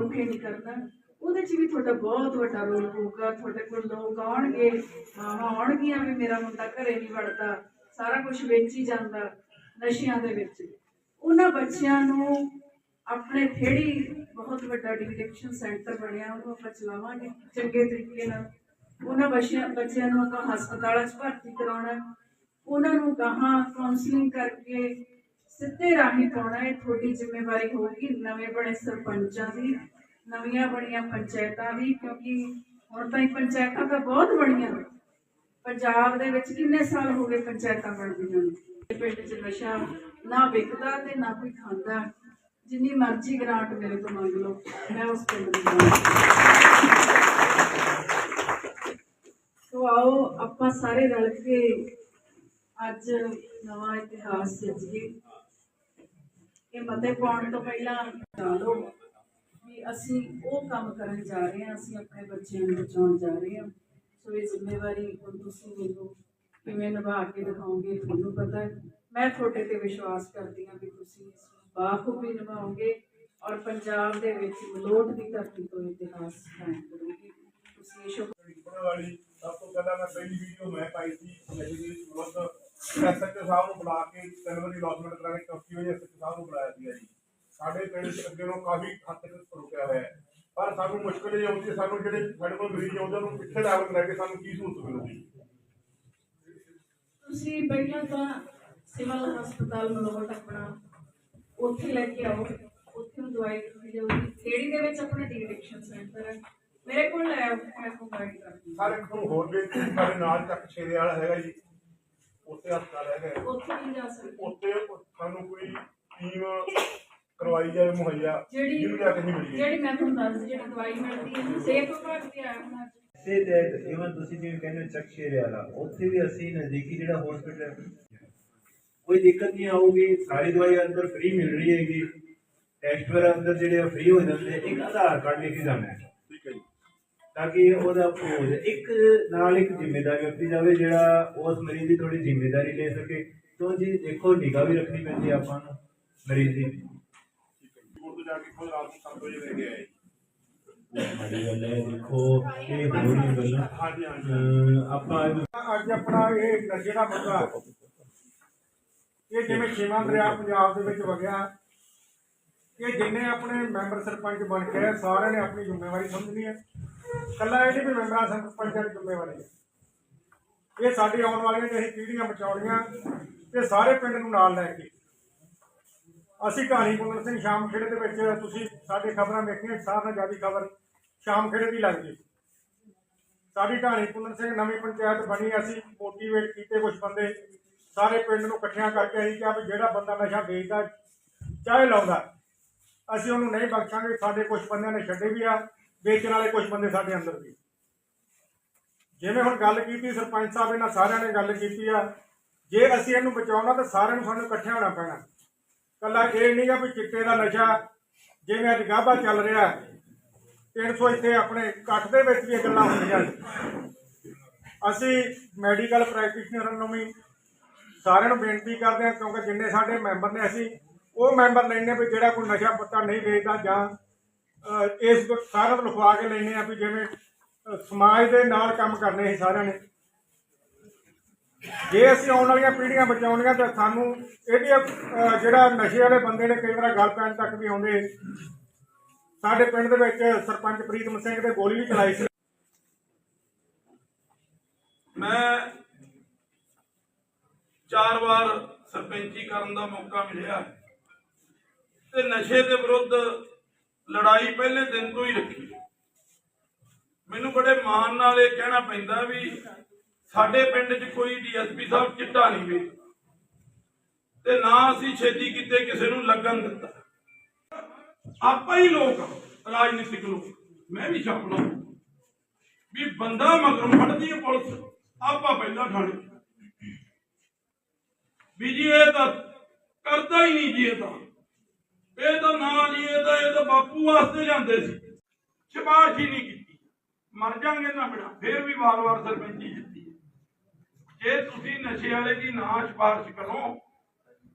ਨੂੰ ਨਹੀਂ ਕਰਨਾ। ਉਹਦੇ 'ਚ ਵੀ ਤੁਹਾਡਾ ਬਹੁਤ ਵੱਡਾ ਰੋਲ ਹੋਊਗਾ। ਤੁਹਾਡੇ ਕੋਲ ਲੋਕ ਆਉਣਗੇ, ਮਾਵਾਂ ਆਉਣਗੀਆਂ ਵੀ ਮੇਰਾ ਮੁੰਡਾ ਘਰੇ ਨਹੀਂ ਵੜਦਾ। ਸਾਰਾ ਕੁਝ ਵੇਚ ਹੀ ਜਾਂਦਾ ਨਸ਼ਿਆਂ ਦੇ ਵਿੱਚ। ਉਹਨਾਂ ਬੱਚਿਆਂ ਨੂੰ ਆਪਣੇ ਥੇੜੀ ਬਹੁਤ ਵੱਡਾ ਡਿਟੈਕਸ਼ਨ ਸੈਂਟਰ ਬਣਿਆ, ਉਹਨੂੰ ਆਪਾਂ ਚਲਾਵਾਂਗੇ ਚੰਗੇ ਤਰੀਕੇ ਨਾਲ। ਉਹਨਾਂ ਬੱਚਿਆਂ ਬੱਚਿਆਂ ਨੂੰ ਆਪਾਂ ਹਸਪਤਾਲਾਂ 'ਚ ਭਰਤੀ ਕਰਾਉਣਾ। ਉਹਨਾਂ ਨੂੰ ਕਹਾਂ ਕਾਉਂਸਲਿੰਗ ਕਰਕੇ ਸਿੱਧੇ ਰਾਹੀਂ ਪਾਉਣਾ ਇਹ ਤੁਹਾਡੀ ਜ਼ਿੰਮੇਵਾਰੀ ਹੋਊਗੀ। ਨਵੇਂ ਬਣੇ ਸਰਪੰਚਾਂ ਦੀ, ਨਵੀਆਂ ਬਣੀਆਂ ਪੰਚਾਇਤਾਂ ਦੀ, ਕਿਉਂਕਿ ਹੁਣ ਤਾਂ ਪੰਚਾਇਤਾਂ ਤਾਂ ਬਹੁਤ ਬਣੀਆਂ ਪੰਜਾਬ ਦੇ ਵਿੱਚ ਕਿੰਨੇ ਸਾਲ ਹੋ ਗਏ ਪੰਚਾਇਤਾਂ ਬਣਦੀਆਂ ਨੇ? ਪਿੰਡ 'ਚ ਨਸ਼ਾ ਨਾ ਵਿਕਦਾ ਤੇ ਨਾ ਕੋਈ ਖਾਂਦਾ। ਜਿੰਨੀ ਮਰਜ਼ੀ ਗ੍ਰਾਂਟ ਮੇਰੇ ਤੋਂ ਮੰਗ ਲਓ, ਮੈਂ ਉਸ ਪਿੰਡ ਦੀ ਸੋ ਆਓ, ਆਪਾਂ ਸਾਰੇ ਰਲ ਕੇ ਅੱਜ ਨਵਾਂ ਇਤਿਹਾਸ ਸਿਰਜੀਏ। ਇਹ ਮਤੇ ਪਾਉਣ ਤੋਂ ਪਹਿਲਾਂ ਜਾਣੋ ਵੀ ਅਸੀਂ ਉਹ ਕੰਮ ਕਰਨ ਜਾ ਰਹੇ ਹਾਂ, ਅਸੀਂ ਆਪਣੇ ਬੱਚਿਆਂ ਨੂੰ ਬਚਾਉਣ ਜਾ ਰਹੇ ਹਾਂ। ਸੋ ਇਹ ਜ਼ਿੰਮੇਵਾਰੀ ਹੁਣ ਤੁਸੀਂ ਮੈਨੂੰ ਕਿਵੇਂ ਨਿਭਾ ਕੇ ਦਿਖਾਓਗੇ, ਤੁਹਾਨੂੰ ਪਤਾ ਹੈ। ਮੈਂ ਤੁਹਾਡੇ ਤੇ ਵਿਸ਼ਵਾਸ ਕਰਦੀ ਹਾਂ ਵੀ ਤੁਸੀਂ ਇਸ ਨੂੰ ਬਾਖੂਬੀ ਨਿਭਾਓਗੇ ਔਰ ਪੰਜਾਬ ਦੇ ਵਿੱਚ ਮਲੋਟ ਦੀ ਧਰਤੀ ਤੋਂ ਇਤਿਹਾਸ ਕਾਇਮ ਕਰੋਗੇ। ਤੁਸੀਂ ਇਹ ਸ਼ੁਭ ਵਾਲੀ ਸਭ ਤੋਂ ਪਹਿਲਾਂ ਮੈਂ ਪਹਿਲੀ ਵੀਡੀਓ ਮੈਂ ਪਾਈ ਸੀ ਨਸ਼ੇ ਦੇ ਵਿਰੁੱਧ ਐਸਐਚਓ ਸਾਹਿਬ ਨੂੰ ਬੁਲਾ ਕੇ ਤਿੰਨ ਲੌਸਮੈਂਟ ਕਰਾ ਕੇ ਚੌਥੀ ਵਾਰੀ ਐਸਐਚਓ ਸਾਹਿਬ ਨੂੰ ਬੁਲਾਇਆ ਸੀਗਾ ਜੀ ਸਾਡੇ ਪਿੰਡ ਚ ਅੱਗੇ ਨੂੰ ਕਾਫੀ ਹੱਦ ਤੱਕ ਰੁਕਿਆ ਹੋਇਆ ਹੈ। ਪਰ ਸਾਨੂੰ ਮੁਸ਼ਕਲ ਇਹ ਆਉਂਦੀ ਹੈ ਸਾਨੂੰ ਜਿਹੜੇ ਸਾਡੇ ਕੋਲ ਮਰੀਜ਼ ਆਉਂਦੇ ਉਹਨਾਂ ਪਿੱਛੇ ਲੈਵਲ ਲੈ ਕੇ ਸਾਨੂੰ ਕੀ ਸਹੂਲਤ ਮਿਲੂਗੀ? ਤੁਸੀਂ ਪਹਿਲਾਂ ਤਾਂ ਸਿਵਲ ਹਸਪਤਾਲ ਮਲੋਟ ਆਪਣਾ ਉੱਥੇ ਲੈ ਕੇ ਆਓ ਉੱਥੇ ਦਵਾਈ ਦਿੱਤੀ ਜਾਊਗੀ। ਥੇੜੀ ਦੇ ਵਿੱਚ ਆਪਣਾ ਡੀਡਿਕਸ਼ਨ ਸੈਂਟਰ ਹੈ? ਮੇਰੇ ਕੋਲ ਲੈ ਆਓ ਮੈਂ ਪ੍ਰੋਵਾਈਡ ਕਰਦੀ ਸਾਰੇ ਤੁਹਾਨੂੰ ਹੋਰ ਵੀ ਸਾਡੇ ਨਾਲ ਤੱਕ ਛੇੜੇ ਵਾਲਾ ਹੈਗਾ ਜੀ। ਉੱਥੇ ਹਸਪਤਾਲ ਹੈਗਾ ਹੈ। ਉੱਥੇ ਨਹੀਂ ਜਾ ਸਕਦੇ। ਉੱਥੇ ਸਾਨੂੰ ਕੋਈ ਟੀਮ ਕਰਵਾਈ ਜਾਵੇ ਮੁਹੱਈਆ ਜਿਹੜੀ ਜਿਹਨੂੰ ਜਾ ਕੇ ਨਹੀਂ ਮਿਲੀ। ਜਿਹੜੀ ਮੈਂ ਤੁਹਾਨੂੰ ਦੱਸਦੀ ਜਿਹੜੀ ਦਵਾਈ ਮਿਲਦੀ ਹੈ ਸਿਹਤ ਵਿਭਾਗ ਤੇ ਆਇਆ ਹੋਣਾ ਇਸੇ ਤਹਿਤ ਇਵਨ ਤੁਸੀਂ ਜਿਵੇਂ ਕਹਿੰਦੇ ਹੋ ਚੱਕ ਸ਼ੇਰੇ ਵਾਲਾ ਉੱਥੇ ਵੀ ਅਸੀਂ ਨਜ਼ਦੀਕੀ ਜਿਹੜਾ ਹਸਪੀਟਲ ਕੋਈ ਦਿੱਕਤ ਨਹੀਂ ਆਊਗੀ ਸਾਰੀ ਦਵਾਈ ਅੰਦਰ ਫ੍ਰੀ ਮਿਲ ਰਹੀ ਹੈਗੀ। ਟੈਸਟ ਵਗੈਰਾ ਅੰਦਰ ਜਿਹੜੇ ਫ੍ਰੀ ਹੋ ਜਾਂਦੇ ਇੱਕ ਆਧਾਰ ਕਾਰਡ ਲੈ ਕੇ ਜਾਣਾ ਹੈ। ਠੀਕ ਹੈ ਜੀ। ਤਾਂ ਕਿ ਉਹਦਾ ਉਹ ਹੋ ਜਾਏ ਇੱਕ ਨਾਲ ਇੱਕ ਜ਼ਿੰਮੇਦਾਰ ਵਿਅਕਤੀ ਜਾਵੇ ਜਿਹੜਾ ਉਸ ਮਰੀਜ਼ ਦੀ ਥੋੜੀ ਜ਼ਿੰਮੇਦਾਰੀ ਲੈ ਸਕੇ। ਤੋਂ ਜੀ ਦੇਖੋ ਨਿਗਾਹ ਵੀ ਰੱਖਣੀ ਪੈਂਦੀ ਹੈ ਆਪਾਂ ਨੂੰ ਮਰੀਜ਼ ਦੀ। ਹੈ ਜੀ ਕੋਲ ਤੋਂ ਜਾ ਕੇ ਖੁਦ ਰਾਤ ਨੂੰ 7 ਵਜੇ ਲੈ ਕੇ ਆਏ ਬੜੀ ਗੱਲ ਹੈ ਦੇਖੋ ਇਹ ਹੋਰ ਨਹੀਂ ਗੱਲਾਂ। ਹਾਂਜੀ ਹਾਂਜੀ। ਅਹ ਆਪਾਂ ਅੱਜ ਆਪਣਾ ਇਹ ਨਸ਼ੇ ਦਾ ਮੁੱਦਾ ਇਹ ਜਿਵੇਂ ਛੇਵਾਂ ਦਰਿਆ ਪੰਜਾਬ ਦੇ ਵਿੱਚ ਵਗਿਆ ਇਹ ਜਿੰਨੇ ਆਪਣੇ ਮੈਂਬਰ ਸਰਪੰਚ ਬਣ ਕੇ ਸਾਰਿਆਂ ਨੇ ਆਪਣੀ ਜ਼ਿੰਮੇਵਾਰੀ ਸਮਝਣੀ ਹੈ। ਕੱਲਾ ਇਹ ਨਹੀਂ ਵੀ ਮੈਂਬਰਾਂ ਸਰਪੰਚਾਂ ਦੀ ਜ਼ਿੰਮੇਵਾਰੀ ਹੈ। ਇਹ ਸਾਡੀ ਆਉਣ ਵਾਲੀਆਂ ਜਿਹੜੀ ਪੀੜ੍ਹੀਆਂ ਬਚਾਉਣੀਆਂ ਤੇ ਸਾਰੇ ਪਿੰਡ ਨੂੰ ਨਾਲ ਲੈ ਕੇ। ਅਸੀਂ ਕਹਾਣੀ ਕੁੰਦਨ ਸਿੰਘ ਸ਼ਾਮ ਖੇੜੇ ਦੇ ਵਿੱਚ ਤੁਸੀਂ ਸਾਡੇ ਖਬਰਾਂ ਵੇਖੀਆਂ ਸਾਰਿਆਂ ਨਾਲੋਂ ਜ਼ਿਆਦਾ ਖਬਰ ਸ਼ਾਮ ਖੇੜੇ ਦੀ ਲੱਗਦੀ। ਸਾਡੀ ਢਾਣੀ ਕੁੰਦਨ ਸਿੰਘ ਨਵੀਂ ਪੰਚਾਇਤ ਬਣੀ, ਅਸੀਂ ਮੋਟੀਵੇਟ ਕੀਤੇ ਕੁਝ ਬੰਦੇ। ਸਾਰੇ ਪਿੰਡ ਨੂੰ ਇਕੱਠਿਆਂ ਕਰਕੇ ਅਸੀਂ ਕਿਹਾ ਵੀ ਜਿਹੜਾ ਬੰਦਾ ਨਸ਼ਾ ਵੇਚਦਾ, ਚਾਹੇ ਲਾਉਂਦਾ, ਅਸੀਂ ਉਹਨੂੰ ਨਹੀਂ ਬਖਸ਼ਾਂਗੇ, ਸਾਡੇ ਕੁਝ ਬੰਦਿਆਂ ਨੇ ਛੱਡੇ ਵੀ ਆ, ਵੇਚਣ ਵਾਲੇ ਕੁਝ ਬੰਦੇ ਸਾਡੇ ਅੰਦਰ ਵੀ। ਜਿਵੇਂ ਹੁਣ ਗੱਲ ਕੀਤੀ, ਸਰਪੰਚ ਸਾਹਿਬ ਇਹਨਾਂ ਸਾਰਿਆਂ ਨੇ ਗੱਲ ਕੀਤੀ ਆ, ਜੇ ਅਸੀਂ ਇਹਨੂੰ ਬਚਾਉਣਾ, ਤਾਂ ਸਾਰਿਆਂ ਨੂੰ ਸਾਨੂੰ ਇਕੱਠਿਆਂ ਹੋਣਾ ਪੈਣਾ। ਕੱਲਾ ਇਹ ਨਹੀਂ ਨਹੀਂਗਾ ਵੀ ਚਿੱਟੇ ਦਾ ਨਸ਼ਾ, ਜਿਵੇਂ ਅੱਜ ਗਾਭਾ ਚੱਲ ਰਿਹਾ 300 ਇੱਥੇ ਆਪਣੇ ਕੱਟ ਦੇ ਵਿੱਚ ਵੀ ਇਹ ਗੱਲਾਂ ਹੁੰਦੀਆਂ ਅਸੀਂ ਮੈਡੀਕਲ ਪ੍ਰੈਕਟੀਸ਼ਨਰਾਂ ਨੂੰ ਵੀ ਸਾਰਿਆਂ ਨੂੰ ਬੇਨਤੀ ਕਰਦੇ ਹਾਂ, ਕਿਉਂਕਿ ਜਿੰਨੇ ਸਾਡੇ ਮੈਂਬਰ ਨੇ ਅਸੀਂ, ਉਹ ਮੈਂਬਰ ਲੈਣੇ ਵੀ ਜਿਹੜਾ ਕੋਈ ਨਸ਼ਾ ਪੱਤਾ ਨਹੀਂ ਵੇਚਦਾ ਜਾਂ ਇਸ ਤੋਂ ਸਾਰਿਆਂ ਨੂੰ ਲਿਖਵਾ ਕੇ ਲੈਣੇ ਆ ਵੀ ਜਿਵੇਂ ਸਮਾਜ ਦੇ ਨਾਲ ਕੰਮ ਕਰਨੇ ਸੀ ਸਾਰਿਆਂ ਨੇ। ਜੇ ਅਸੀਂ ਆਉਣ ਵਾਲੀਆਂ ਪੀੜ੍ਹੀਆਂ ਬਚਾਉਣੀਆਂ ਤਾਂ ਸਾਨੂੰ ਇਹਦੀ ਅਹ, ਜਿਹੜਾ ਨਸ਼ੇ ਵਾਲੇ ਬੰਦੇ ਨੇ ਕਈ ਵਾਰ ਗੱਲ ਪੈਣ ਤੱਕ ਵੀ ਆਉਂਦੇ। ਸਾਡੇ ਪਿੰਡ ਦੇ ਵਿੱਚ ਸਰਪੰਚ ਪ੍ਰੀਤਮ ਸਿੰਘ ਤੇ ਗੋਲੀ ਵੀ ਚਲਾਈ ਸੀ। ਮੈਂ ਚਾਰ ਵਾਰ ਸਰਪੰਚੀ ਕਰਨ ਦਾ ਮੌਕਾ ਮਿਲਿਆ। ਤੇ ਨਸ਼ੇ ਦੇ ਵਿਰੁੱਧ ਲੜਾਈ ਪਹਿਲੇ ਦਿਨ ਤੋਂ ਹੀ ਰੱਖੀ। ਮੈਨੂੰ ਬੜੇ ਮਾਣ ਨਾਲ ਇਹ ਕਹਿਣਾ ਪੈਂਦਾ ਵੀ ਸਾਡੇ ਪਿੰਡ 'ਚ ਕੋਈ ਡੀਐਸਪੀ ਸਾਹਿਬ ਚਿੱਟਾ ਨਹੀਂ ਵੇਚਦਾ ਤੇ ਨਾ ਅਸੀਂ ਛੇਤੀ ਕਿਤੇ ਕਿਸੇ ਨੂੰ ਲੱਗਣ ਦਿੱਤਾ। ਆਪਾਂ ਹੀ ਲੋਕ ਰਾਜਨੀਤਿਕ ਲੋਕ। ਮੈਂ ਵੀ ਛਾਪਣਾ। ਵੀ ਬੰਦਾ ਮਗਰੋਂ ਫੜਦੀ ਹੈ ਪੁਲਿਸ, ਆਪਾਂ ਪਹਿਲਾਂ ਠਾਣੇ। ਵੀ ਜੀ ਇਹ ਤਾਂ ਕਰਦਾ ਹੀ ਨਹੀਂ ਜੀ ਇਹ ਤਾਂ। ਇਹ ਤਾਂ ਨਾ ਜੀ, ਇਹ ਤਾਂ ਇਹ ਤਾਂ ਬਾਪੂ ਵਾਸਤੇ ਜਾਂਦੇ ਸੀ। ਸਿਫਾਰਿਸ਼ ਹੀ ਨਹੀਂ ਕੀਤੀ। ਮਰ ਜਾਾਂਗੇ ਨਾ ਬਿਨਾ। ਫੇਰ ਵੀ ਵਾਰ-ਵਾਰ ਸਰਪੰਚੀ ਜਿੱਤੀ। ਜੇ ਤੁਸੀਂ ਨਸ਼ੇ ਵਾਲੇ ਦੀ ਨਾ ਸਿਫਾਰਿਸ਼ ਕਰੋ,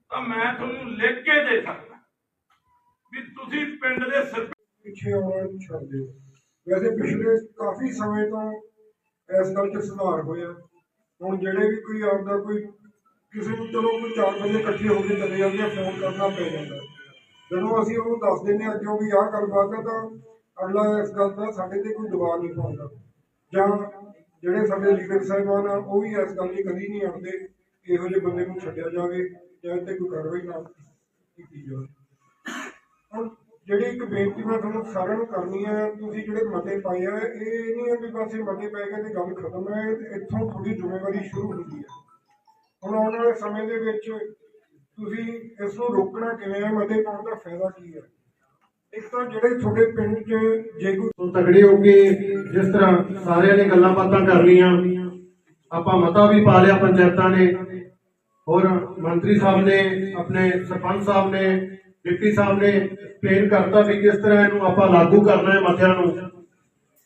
ਤਾਂ ਮੈਂ ਤੁਹਾਨੂੰ ਲਿਖ ਕੇ ਦੇ ਸਕਦਾ। ਵੀ ਤੁਸੀਂ ਪਿੰਡ ਦੇ ਸਰਪੰਚ ਪਿੱਛੇ ਆਉਣਾ ਛੱਡ ਦਿਓ। ਵੈਸੇ ਪਿਛਲੇ ਕਾਫੀ ਸਮੇਂ ਤੋਂ ਇਸ ਗੱਲ 'ਚ ਸੁਧਾਰ ਹੋਇਆ। ਹੁਣ ਜਿਹੜੇ ਵੀ ਕੋਈ ਆਪਦਾ ਕੋਈ ਕਿਸੇ ਨੂੰ ਚਲੋ ਕੋਈ ਚਾਰ ਬੰਦੇ ਇਕੱਠੇ ਹੋ ਕੇ ਚਲੇ ਜਾਂਦੇ ਆ, ਫੋਨ ਕਰਨਾ ਪੈ ਜਾਂਦਾ। ਜਦੋਂ ਅਸੀਂ ਉਹਨੂੰ ਦੱਸ ਦਿੰਦੇ ਹਾਂ ਅੱਗੇ ਵੀ ਆਹ ਗੱਲਬਾਤ ਆ, ਤਾਂ ਅਗਲਾ ਇਸ ਗੱਲ ਦਾ ਸਾਡੇ ਤੇ ਕੋਈ ਦਬਾਅ ਨਹੀਂ ਪਾਉਂਦਾ। ਜਾਂ ਜਿਹੜੇ ਸਾਡੇ ਲੀਡਰ ਸਾਹਿਬਾਨ ਆ, ਉਹ ਵੀ ਇਸ ਗੱਲ ਦੀ ਕਦੀ ਨਹੀਂ ਆਉਂਦੇ ਇਹੋ ਜਿਹੇ ਬੰਦੇ ਨੂੰ ਛੱਡਿਆ ਜਾਵੇ ਜਾਂ ਤੇ ਕੋਈ ਕਾਰਵਾਈ ਨਾ ਕੀਤੀ ਜਾਵੇ। ਹੁਣ ਜਿਹੜੀ ਇੱਕ ਬੇਨਤੀ ਮੈਂ ਤੁਹਾਨੂੰ ਸਾਰਿਆਂ ਨੂੰ ਕਰਨੀ ਹੈ ਤੁਸੀਂ ਜਿਹੜੇ ਮਤੇ ਪਾਏ ਆ, ਇਹ ਨਹੀਂ ਹੈ ਵੀ ਬਸ ਇਹ ਮਤੇ ਪੈ ਗਏ ਤੇ ਗੱਲ ਖਤਮ ਹੈ, ਇੱਥੋਂ ਤੁਹਾਡੀ ਜ਼ਿੰਮੇਵਾਰੀ ਸ਼ੁਰੂ ਹੁੰਦੀ ਹੈ। ਹੁਣ ਆਉਣ ਵਾਲੇ ਸਮੇਂ ਦੇ ਵਿੱਚ ਤੁਸੀਂ ਇਸ ਨੂੰ ਰੋਕਣਾ ਕਿਵੇਂ ਹੈ ਮਤੇ ਪਾਉਣ ਦਾ ਫਾਇਦਾ ਕੀ ਹੈ ਇੱਕ ਤਾਂ ਜਿਹੜੇ ਤੁਹਾਡੇ ਪਿੰਡ 'ਚ ਜੇ ਕੋਈ ਤਗੜੇ ਹੋ ਕੇ ਜਿਸ ਤਰ੍ਹਾਂ ਸਾਰਿਆਂ ਨੇ ਗੱਲਾਂ ਬਾਤਾਂ ਕਰ ਲਈਆਂ, ਆਪਾਂ ਮਤਾ ਵੀ ਪਾ ਲਿਆ ਪੰਚਾਇਤਾਂ ਨੇ। ਹੋਰ ਮੰਤਰੀ ਸਾਹਿਬ ਨੇ, ਆਪਣੇ ਸਰਪੰਚ ਸਾਹਿਬ ਨੇ, ਡਿਪਟੀ ਸਾਹਿਬ ਨੇ ਪਲੇਨ ਕਰਤਾ ਵੀ ਕਿਸ ਤਰ੍ਹਾਂ ਇਹਨੂੰ ਆਪਾਂ ਲਾਗੂ ਕਰਨਾ ਹੈ ਮਤਿਆਂ ਨੂੰ।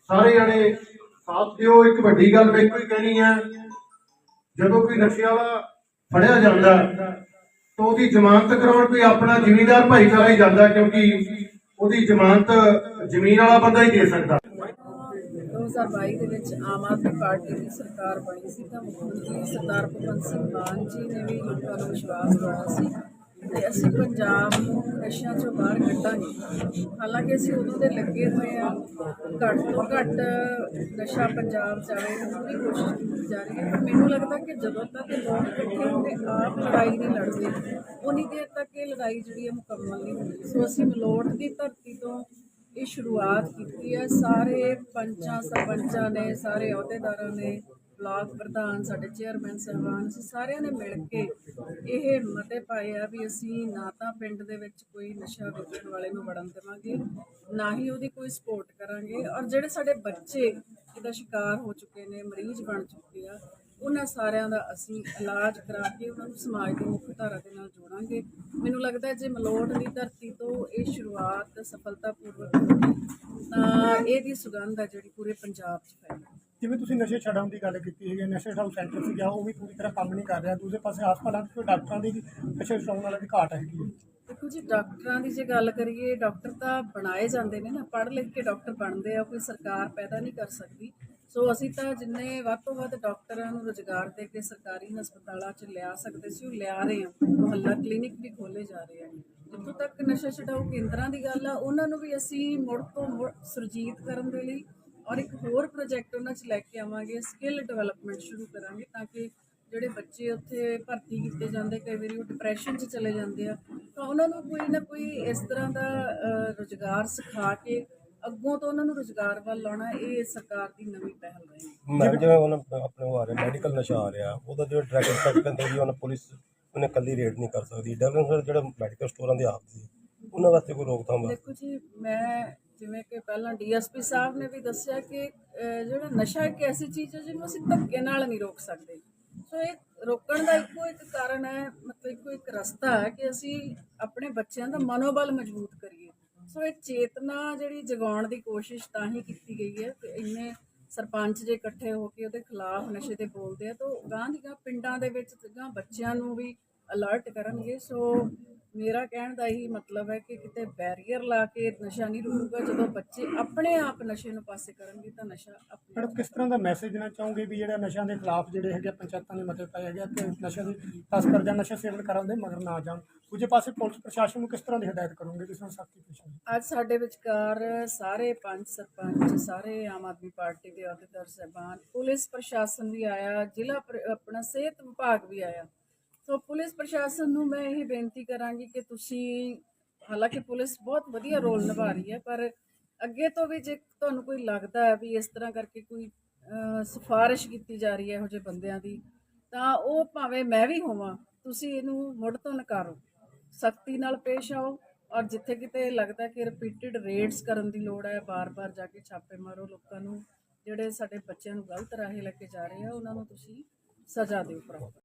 ਸਾਰੇ ਜਣੇ ਸਾਥ ਦਿਓ, ਇੱਕ ਵੱਡੀ ਗੱਲ ਮੈਂ ਕੋਈ ਕਹਿਣੀ ਹੈ। ਜਦੋਂ ਕੋਈ ਨਸ਼ੇ ਵਾਲਾ ਫੜਿਆ ਜਾਂਦਾ ਤਾਂ ਉਹਦੀ ਜ਼ਮਾਨਤ ਕਰਾਉਣ ਕੋਈ ਆਪਣਾ ਜ਼ਿਮੀਂਦਾਰ ਭਾਈਚਾਰਾ ਹੀ ਜਾਂਦਾ ਕਿਉਂਕਿ ਉਹਦੀ ਜ਼ਮਾਨਤ ਜ਼ਮੀਨ ਵਾਲਾ ਬੰਦਾ ਹੀ ਦੇ ਸਕਦਾ। 2022 ਦੇ ਵਿੱਚ ਆਮ ਆਦਮੀ ਪਾਰਟੀ ਦੀ ਸਰਕਾਰ ਬਣੀ ਸੀ ਤਾਂ ਮੁੱਖ ਮੰਤਰੀ ਸਰਦਾਰ ਭਗਵੰਤ ਸਿੰਘ ਮਾਨ ਜੀ ਨੇ ਵੀ ਲੋਕਾਂ ਨੂੰ ਵਿਸ਼ਵਾਸ ਦਿਵਾਇਆ ਸੀ ਤੇ ਅਸੀਂ ਪੰਜਾਬ ਨੂੰ ਨਸ਼ਿਆਂ ਚੋਂ ਬਾਹਰ ਕੱਢਾਂਗੇ। ਹਾਲਾਂਕਿ ਅਸੀਂ ਉਦੋਂ ਦੇ ਲੱਗੇ ਹੋਏ ਆ ਘੱਟ ਤੋਂ ਘੱਟ ਨਸ਼ਾ ਪੰਜਾਬ ਚ ਪੂਰੀ ਕੋਸ਼ਿਸ਼ ਕੀਤੀ ਜਾ ਰਹੀ ਹੈ, ਪਰ ਮੈਨੂੰ ਲੱਗਦਾ ਕਿ ਜਦੋਂ ਤੱਕ ਇਹ ਲੋਕ ਇਕੱਠੇ ਹੋ ਆਪ ਲੜਾਈ ਨਹੀਂ ਲੜਦੇ, ਉਨੀ ਦੇਰ ਤੱਕ ਇਹ ਲੜਾਈ ਜਿਹੜੀ ਹੈ ਮੁਕੰਮਲ ਨਹੀਂ ਹੁੰਦੀ। ਸੋ ਅਸੀਂ ਮਲੋਟ ਦੀ ਧਰਤੀ ਤੋਂ ਇਹ ਸ਼ੁਰੂਆਤ ਕੀਤੀ ਹੈ। ਸਾਰੇ ਪੰਚਾਂ, ਸਰਪੰਚਾਂ ਨੇ, ਸਾਰੇ ਅਹੁਦੇਦਾਰਾਂ ਨੇ, ਬਲਾਕ ਪ੍ਰਧਾਨ, ਸਾਡੇ ਚੇਅਰਮੈਨ ਸਾਹਿਬਾਨ, ਅਸੀਂ ਸਾਰਿਆਂ ਨੇ ਮਿਲ ਕੇ ਇਹ ਮਤੇ ਪਾਏ ਆ ਵੀ ਅਸੀਂ ਨਾ ਤਾਂ ਪਿੰਡ ਦੇ ਵਿੱਚ ਕੋਈ ਨਸ਼ਾ ਵੇਚਣ ਵਾਲੇ ਨੂੰ ਵੜਨ ਦੇਵਾਂਗੇ, ਨਾ ਹੀ ਉਹਦੀ ਕੋਈ ਸਪੋਰਟ ਕਰਾਂਗੇ। ਔਰ ਜਿਹੜੇ ਸਾਡੇ ਬੱਚੇ ਇਹਦਾ ਸ਼ਿਕਾਰ ਹੋ ਚੁੱਕੇ ਨੇ, ਮਰੀਜ਼ ਬਣ ਚੁੱਕੇ ਆ ਉਹਨਾਂ ਸਾਰਿਆਂ ਦਾ ਅਸੀਂ ਇਲਾਜ ਕਰਾ ਕੇ ਉਹਨਾਂ ਨੂੰ ਸਮਾਜ ਦੀ ਮੁੱਖ ਧਾਰਾ ਦੇ ਨਾਲ ਜੋੜਾਂਗੇ। ਮੈਨੂੰ ਲੱਗਦਾ ਜੇ ਮਲੋਟ ਦੀ ਧਰਤੀ ਤੋਂ ਇਹ ਸ਼ੁਰੂਆਤ ਸਫਲਤਾਪੂਰਵਕ ਹੋਈ ਤਾਂ ਇਹਦੀ ਸੁਗੰਧ ਹੈ ਜਿਹੜੀ ਪੂਰੇ ਪੰਜਾਬ 'ਚ ਫੈਲੇਗੀ ਜਿਵੇਂ ਤੁਸੀਂ ਨਸ਼ੇ ਛਡਾਉਣ ਦੀ ਗੱਲ ਕੀਤੀ ਹੈਗੀ ਹੈ, ਨਸ਼ੇ ਛਡਾਊ ਸੈਂਟਰ ਸੀਗਾ ਉਹ ਵੀ ਪੂਰੀ ਤਰ੍ਹਾਂ ਕੰਮ ਨਹੀਂ ਕਰ ਰਿਹਾ ਦੂਸਰੇ ਪਾਸੇ ਹਸਪਤਾਲਾਂ 'ਚ ਕੋਈ ਡਾਕਟਰਾਂ ਦੀ ਵੀ ਨਸ਼ੇ ਛਡਾਉਣ ਵਾਲਿਆਂ ਦੀ ਘਾਟ ਹੈਗੀ ਹੈ। ਦੇਖੋ ਜੀ ਡਾਕਟਰਾਂ ਦੀ ਜੇ ਗੱਲ ਕਰੀਏ ਡਾਕਟਰ ਤਾਂ ਬਣਾਏ ਜਾਂਦੇ ਨੇ ਨਾ ਪੜ੍ਹ ਲਿਖ ਕੇ ਡਾਕਟਰ ਬਣਦੇ ਆ ਕੋਈ ਸਰਕਾਰ ਪੈਦਾ ਨਹੀਂ ਕਰ ਸਕਦੀ। ਸੋ ਅਸੀਂ ਤਾਂ ਜਿੰਨੇ ਵੱਧ ਤੋਂ ਵੱਧ ਡਾਕਟਰਾਂ ਨੂੰ ਰੁਜ਼ਗਾਰ ਦੇ ਕੇ ਸਰਕਾਰੀ ਹਸਪਤਾਲਾਂ 'ਚ ਲਿਆ ਸਕਦੇ ਸੀ ਉਹ ਲਿਆ ਰਹੇ ਆ ਮੁਹੱਲਾ ਕਲੀਨਿਕ ਵੀ ਖੋਲੇ ਜਾ ਰਹੇ ਆ। ਜਿੱਥੋਂ ਤੱਕ ਨਸ਼ਾ ਛਡਾਊ ਕੇਂਦਰਾਂ ਦੀ ਗੱਲ ਆ ਉਹਨਾਂ ਨੂੰ ਵੀ ਅਸੀਂ ਮੁੜ ਤੋਂ ਮੁੜ ਸੁਰਜੀਤ ਕਰਨ ਦੇ ਲਈ ਔਰ ਇੱਕ ਹੋਰ ਪ੍ਰੋਜੈਕਟ ਉਹਨਾਂ 'ਚ ਲੈ ਕੇ ਆਵਾਂਗੇ ਸਕਿੱਲ ਡਿਵੈਲਪਮੈਂਟ ਸ਼ੁਰੂ ਕਰਾਂਗੇ ਤਾਂ ਕਿ ਜਿਹੜੇ ਬੱਚੇ ਉੱਥੇ ਭਰਤੀ ਕੀਤੇ ਜਾਂਦੇ ਕਈ ਵਾਰੀ ਉਹ ਡਿਪਰੈਸ਼ਨ 'ਚ ਚਲੇ ਜਾਂਦੇ ਆ। ਤਾਂ ਉਹਨਾਂ ਨੂੰ ਕੋਈ ਨਾ ਕੋਈ ਇਸ ਤਰ੍ਹਾਂ ਦਾ ਅ, ਰੁਜ਼ਗਾਰ ਸਿਖਾ ਕੇ ਅੱਗੋਂ ਤੋਂ ਉਹਨਾਂ ਨੂੰ ਰੁਜ਼ਗਾਰ ਵੱਲ ਲਾਉਣਾ ਇਹ ਸਰਕਾਰ ਦੀ ਨਵੀਂ ਪਹਿਲ ਰਹੇਗੀ ਮੈਮ ਜਿਵੇਂ ਹੁਣ ਆਪਣੇ ਉਹ ਆ ਰਿਹਾ ਮੈਡੀਕਲ ਨਸ਼ਾ ਆ ਰਿਹਾ ਉਹਦਾ ਜਿਹੜਾ ਡਰੈਗ ਇੰਸਪੈਕਟਰ ਕਹਿੰਦੇ ਵੀ ਉਹਨਾਂ ਪੁਲਿਸ ਉਹਨੇ ਕੱਲੀ ਰੇਡ ਨਹੀਂ ਕਰ ਸਕਦੀ। ਡਰਗ ਜਿਹੜਾ ਮੈਡੀਕਲ ਸਟੋਰਾਂ ਦੇ ਆਪ ਸੀ ਉਹਨਾਂ ਵਾਸਤੇ ਕੋਈ ਰੋਕਥਾਮ ਦੇਖੋ ਜੀ ਮੈਂ ਜਿਵੇਂ ਕਿ ਪਹਿਲਾਂ ਡੀਐਸਪੀ ਸਾਹਿਬ ਨੇ ਵੀ ਦੱਸਿਆ ਕਿ ਅਹ, ਜਿਹੜਾ ਨਸ਼ਾ ਇੱਕ ਐਸੀ ਚੀਜ਼ ਹੈ ਜਿਹਨੂੰ ਅਸੀਂ ਧੱਕੇ ਨਾਲ ਨਹੀਂ ਰੋਕ ਸਕਦੇ। ਸੋ ਇਹ ਰੋਕਣ ਦਾ ਇੱਕੋ ਇੱਕ ਕਾਰਨ ਹੈ ਮਤਲਬ ਇੱਕੋ ਇੱਕ ਰਸਤਾ ਹੈ ਕਿ ਅਸੀਂ ਆਪਣੇ ਬੱਚਿਆਂ ਦਾ ਮਨੋਬਲ ਮਜ਼ਬੂਤ ਕਰੀਏ। ਸੋ ਇਹ ਚੇਤਨਾ ਜਿਹੜੀ ਜਗਾਉਣ ਦੀ ਕੋਸ਼ਿਸ਼ ਤਾਂ ਹੀ ਕੀਤੀ ਗਈ ਹੈ ਕਿ ਇੰਨੇ ਸਰਪੰਚ ਜੇ ਇਕੱਠੇ ਹੋ ਕੇ ਉਹਦੇ ਖਿਲਾਫ ਨਸ਼ੇ ਤੇ ਬੋਲਦੇ ਆ ਤਾਂ ਗਾਂ ਦੀ ਗਾਂ ਪਿੰਡਾਂ ਦੇ ਵਿੱਚ ਗਾਂ ਬੱਚਿਆਂ ਨੂੰ ਵੀ ਅਲਰਟ ਕਰਨਗੇ। ਸੋ ਮੇਰਾ ਕਹਿਣ ਦਾ ਇਹੀ ਮਤਲਬ ਹੈ ਕਿ ਕਿਤੇ ਬੈਰੀਅਰ ਲਾ ਕੇ ਨਸ਼ਾ ਨਹੀਂ ਰੁਕੂਗਾ ਜਦੋਂ ਬੱਚੇ ਆਪਣੇ ਆਪ ਨਸ਼ੇ ਨੂੰ ਪਾਸੇ ਕਰਨਗੇ ਤਾਂ ਨਸ਼ਾ ਆਪਣੇ ਮੈਡਮ ਕਿਸ ਤਰ੍ਹਾਂ ਦਾ ਮੈਸੇਜ ਦੇਣਾ ਚਾਹੋਗੇ ਵੀ ਜਿਹੜਾ ਨਸ਼ਿਆਂ ਦੇ ਖਿਲਾਫ ਜਿਹੜੇ ਹੈਗੇ ਪੰਚਾਇਤਾਂ ਨੇ ਮਤੇ ਪਾਏ ਹੈਗੇ ਕਿ ਨਸ਼ਿਆਂ ਦੀ ਤਸਕਰ ਜਾਂ ਨਸ਼ਾ ਸੇਵਨ ਕਰਨ ਦੇ ਮਗਰ ਨਾ ਜਾਣ? ਦੂਜੇ ਪਾਸੇ ਪੁਲਿਸ ਪ੍ਰਸ਼ਾਸਨ ਨੂੰ ਕਿਸ ਤਰ੍ਹਾਂ ਦੀ ਹਦਾਇਤ ਕਰੋਗੇ? ਜਿਸ ਸਖਤੀ ਪੇਸ਼ ਅੱਜ ਸਾਡੇ ਵਿਚਕਾਰ ਸਾਰੇ ਪੰਚ ਸਰਪੰਚ ਸਾਰੇ ਆਮ ਆਦਮੀ ਪਾਰਟੀ ਦੇ ਅਹੁਦੇਦਾਰ ਸਾਹਿਬਾਨ ਪੁਲਿਸ ਪ੍ਰਸ਼ਾਸਨ ਵੀ ਆਇਆ ਜ਼ਿਲ੍ਹਾ ਪ੍ਰ- ਆਪਣਾ ਸਿਹਤ ਵਿਭਾਗ ਵੀ ਆਇਆ। ਸੋ ਪੁਲਿਸ ਪ੍ਰਸ਼ਾਸਨ ਨੂੰ ਮੈਂ ਇਹ ਬੇਨਤੀ ਕਰਾਂਗੀ ਕਿ ਤੁਸੀਂ ਹਾਲਾਂਕਿ ਪੁਲਿਸ ਬਹੁਤ ਵਧੀਆ ਰੋਲ ਨਿਭਾ ਰਹੀ ਹੈ ਪਰ ਅੱਗੇ ਤੋਂ ਵੀ ਜੇ ਤੁਹਾਨੂੰ ਕੋਈ ਲੱਗਦਾ ਹੈ ਵੀ ਇਸ ਤਰ੍ਹਾਂ ਕਰਕੇ ਕੋਈ ਅਹ, ਸਿਫਾਰਿਸ਼ ਕੀਤੀ ਜਾ ਰਹੀ ਹੈ ਇਹੋ ਜਿਹੇ ਬੰਦਿਆਂ ਦੀ ਤਾਂ ਉਹ ਭਾਵੇਂ ਮੈਂ ਵੀ ਹੋਵਾਂ ਤੁਸੀਂ ਇਹਨੂੰ ਮੁੜ ਤੋਂ ਨਕਾਰੋ। ਸਖਤੀ ਨਾਲ ਪੇਸ਼ ਆਓ ਔਰ ਜਿੱਥੇ ਕਿਤੇ ਲੱਗਦਾ ਕਿ ਰਿਪੀਟਡ ਰੇਡਸ ਕਰਨ ਦੀ ਲੋੜ ਹੈ, ਬਾਰ-ਬਾਰ ਜਾ ਕੇ ਛਾਪੇ ਮਾਰੋ ਲੋਕਾਂ ਨੂੰ, ਜਿਹੜੇ ਸਾਡੇ ਬੱਚਿਆਂ ਨੂੰ ਗਲਤ ਰਾਹੇ ਲੈ ਕੇ ਜਾ ਰਹੇ ਆ, ਉਹਨਾਂ ਨੂੰ ਤੁਸੀਂ ਸਜ਼ਾ ਦਿਓ ਪ੍ਰੋਪਰ